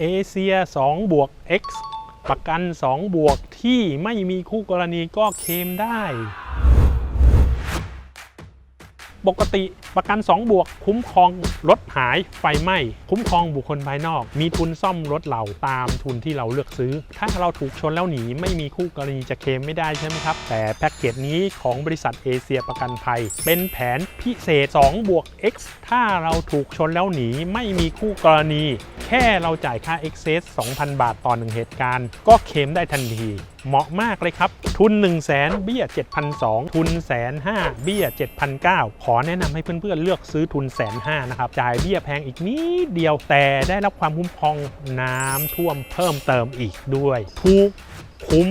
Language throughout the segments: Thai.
เอเชีย2บวก X ประกัน 2 บวกที่ไม่มีคู่กรณีก็เคลมได้ ปกติประกัน 2 บวก คุ้มครองรถหายไฟไหม้คุ้มครองบุคคลภายนอก มีทุนซ่อมรถเราตามทุนที่เราเลือกซื้อ ถ้าเราถูกชนแล้วหนีไม่มีคู่กรณีจะเคลมไม่ได้ใช่ไหมครับ แต่แพ็กเกจนี้ของบริษัทเอเชียประกันภัย เป็นแผนพิเศษ 2 บวก X ถ้าเราถูกชนแล้วหนีไม่มีคู่กรณี แค่เราจ่ายค่า Excess 2,000 บาทต่อหนึ่งเหตุการณ์ ก็เคลมได้ทันที เหมาะมากเลยครับ ทุน 1 0 0 0 0แสนเบี้ย 7,200 ทุนแสนห้าเบี้ย 7,900 ขอแนะนำให้เพื่อนๆเลือกซื้อทุนแสนห้านะครับ จ่ายเบี้ยแพงอีกนิดเดียวแต่ได้รับความคุ้มครองน้ำท่วมเพิ่มเติมอีกด้วยถูกคุ้ม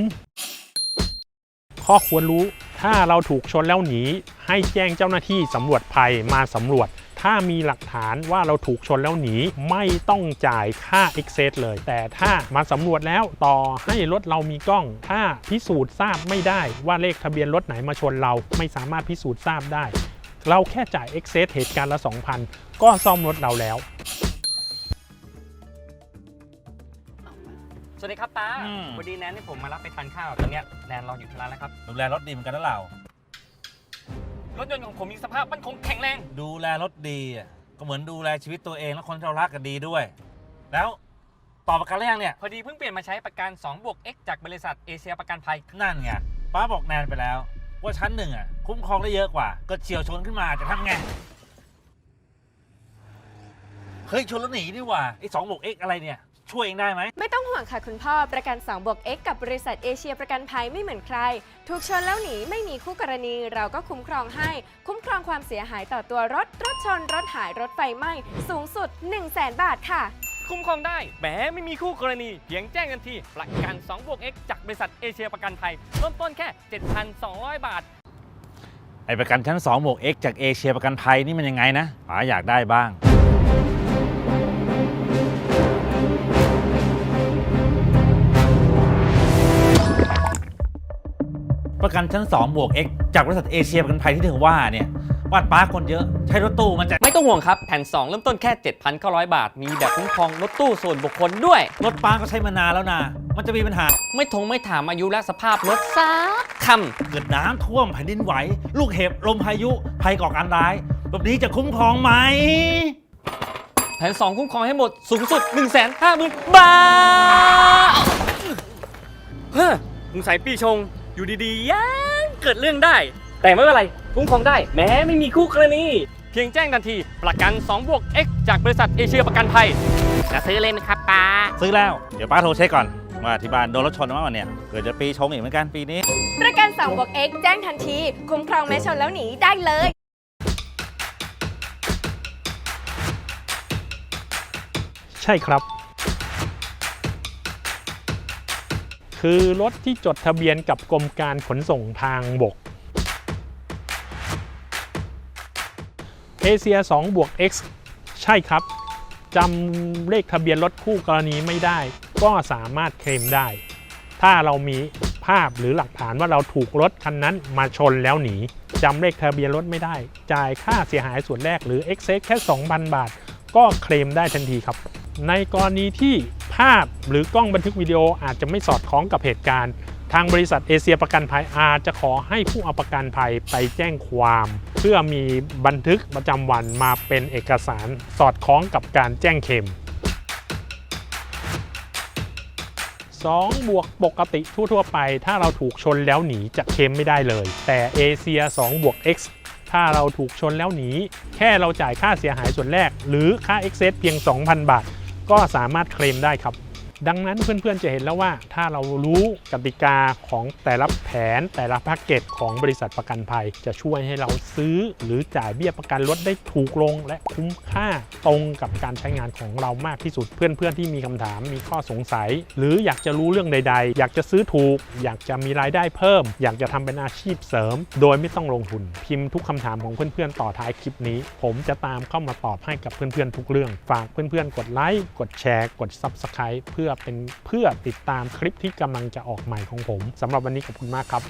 ข้อควรรู้ถ้าเราถูกชนแล้วหนีให้แจ้งเจ้าหน้าที่สำรวจภัยมาสำรวจ ถ้ามีหลักฐานว่าเราถูกชนแล้วหนีไม่ต้องจ่ายค่า excess เลย แต่ถ้ามาสำรวจแล้วต่อให้รถเรามีกล้อง ถ้าพิสูจน์ทราบไม่ได้ว่าเลขทะเบียนรถไหนมาชนเรา ไม่สามารถพิสูจน์ทราบได้ เราแค่จ่าย excess เหตุการณ์ละ 2,000 ก็ซ่อมรถเราแล้ว สวัสดีครับป้าอืมพอดีแนนนี่ผมมารับไปทานข้าวตอนเนี้ยแนนรออยู่ที่ร้านแล้วครับ ดูแลรถดีเหมือนกันนะเรา รถยนต์ของผมมีสภาพมั่นคงแข็งแรง ดูแลรถดีอะก็เหมือนดูแลชีวิตตัวเองและคนที่เรารักกันดีด้วย แล้วต่อประกันหรือยังเนี่ย พอดีเพิ่งเปลี่ยนมาใช้ประกัน2บวก X จากบริษัทเอเชียประกันภัย นั่นไงป้าบอกแนนไปแล้ว ว่าชั้นหนึ่งอะคุ้มครองได้เยอะกว่า ก็เฉียวชนขึ้นมาจะทำไงเฮ้ยชนแล้วหนีดีกว่าไอ้สองบวกเอ็กอะไรเนี่ย ช่วยเองได้ไหม ไม่ต้องห่วงค่ะคุณพ่อ ประกัน2บวก X กับบริษัทเอเชียประกันภัยไม่เหมือนใคร ถูกชนแล้วหนีไม่มีคู่กรณี เราก็คุ้มครองให้ คุ้มครองความเสียหายต่อตัวรถ รถชน รถหาย รถไฟไหม้ สูงสุด 1 0 0 0 0แบาทค่ะ คุ้มครองได้แหมไม่มีคู่กรณีเพียงแจ้งกันทีประกัน2บวก X จากบริษัทเอเชียประกันภัยเริ่มต้นแค่ 7,200 บาท ไอประกันชั้น2บวก X จากเอเชียประกันภัยนี่มันยังไงนะป๋าอยากได้บ้าง ประกันชั้น 2 บวก X จากบริษัทเอเชียประกันภัยที่ถึงว่าเนี่ยบ้านป้าคนเยอะ ใช้รถตู้มันจะ ไม่ต้องห่วงครับ แผ่น 2 เริ่มต้นแค่ 7,900 บาท มีแบบคุ้มครองรถตู้ส่วนบุคคลด้วย รถป้าก็ใช้มานานแล้วนะ มันจะมีปัญหา ไม่ทงไม่ถามอายุและสภาพรถสักคเกิดน้ำท่วมแผ่นดินไหว ลูกเห็บลมพายุภัยก่อการร้าย แบบนี้จะคุ้มครองไหมำแผ่น 2 คุ้มครองให้หมดสูงสุด 150,000 บาท เฮ้อสงสัยปีชง อยู่ดีๆยังเกิดเรื่องได้ แต่ไม่เป็นไรคุ้มครองได้ แม้ไม่มีคู่กรณีเพียงแจ้งทันที ประกัน2บวก X จากบริษัทเอเชียประกันภัยจะซื้อเลยไหมครับป้าซื้อแล้ว เดี๋ยวป้าโทรเช็คก่อนว่าที่บ้านโดนรถชนมาวันเนี่ยเกิดจะปีชงอีกเหมือนกันปีนี้ ประกัน2บวก X แจ้งทันที คุ้มครองแม้ชนแล้วหนีได้เลย ใช่ครับ คือรถที่จดทะเบียนกับกรมการขนส่งทางบกเอเชีย2บวก X ใช่ครับจำเลขทะเบียนรถคู่กรณีไม่ได้ ก็สามารถเคลมได้ ถ้าเรามีภาพหรือหลักฐานว่าเราถูกรถคันนั้นมาชนแล้วหนีจำเลขทะเบียนรถไม่ได้ จ่ายค่าเสียหายส่วนแรกหรือ Excess แค่ 2,000 บาท ก็เคลมได้ทันทีครับ ในกรณีที่ ภาพหรือกล้องบันทึกวิดีโออาจจะไม่สอดคล้องกับเหตุการณ์ ทางบริษัทเอเชียประกันภัยอาจจะขอให้ผู้เอาประกันภัยไปแจ้งความ เพื่อมีบันทึกประจำวันมาเป็นเอกสารสอดคล้องกับการแจ้งเค็ม2บวกปกติทั่ว ๆ ไป ถ้าเราถูกชนแล้วหนีจะเค็มไม่ได้เลย แต่เอเชีย2บวก X ถ้าเราถูกชนแล้วหนี แค่เราจ่ายค่าเสียหายส่วนแรก หรือค่า Excess เพียง 2,000 บาท ก็สามารถเคลมได้ครับ ดังนั้นเพื่อนๆจะเห็นแล้วว่าถ้าเรารู้กติกาของแต่ละแผนแต่ละแพ็กเกจของบริษัทประกันภัย จะช่วยให้เราซื้อ หรือจ่ายเบี้ยประกันรถได้ถูกลง และคุ้มค่าตรงกับการใช้งานของเรามากที่สุด เพื่อนๆที่มีคำถามมีข้อสงสัย หรืออยากจะรู้เรื่องใด ๆ อยากจะซื้อถูก อยากจะมีรายได้เพิ่ม อยากจะทำเป็นอาชีพเสริม โดยไม่ต้องลงทุนพิมพ์ทุกคำถามของเพื่อนๆต่อท้ายคลิปนี้ ผมจะตามเข้ามาตอบให้กับเพื่อนๆทุกเรื่อง ฝากเพื่อนๆกดไลค์กดแชร์กด Subscribe เพื่อเป็นเพื่อติดตามคลิปที่กำลังจะออกใหม่ของผมสำหรับวันนี้ขอบคุณมากครับ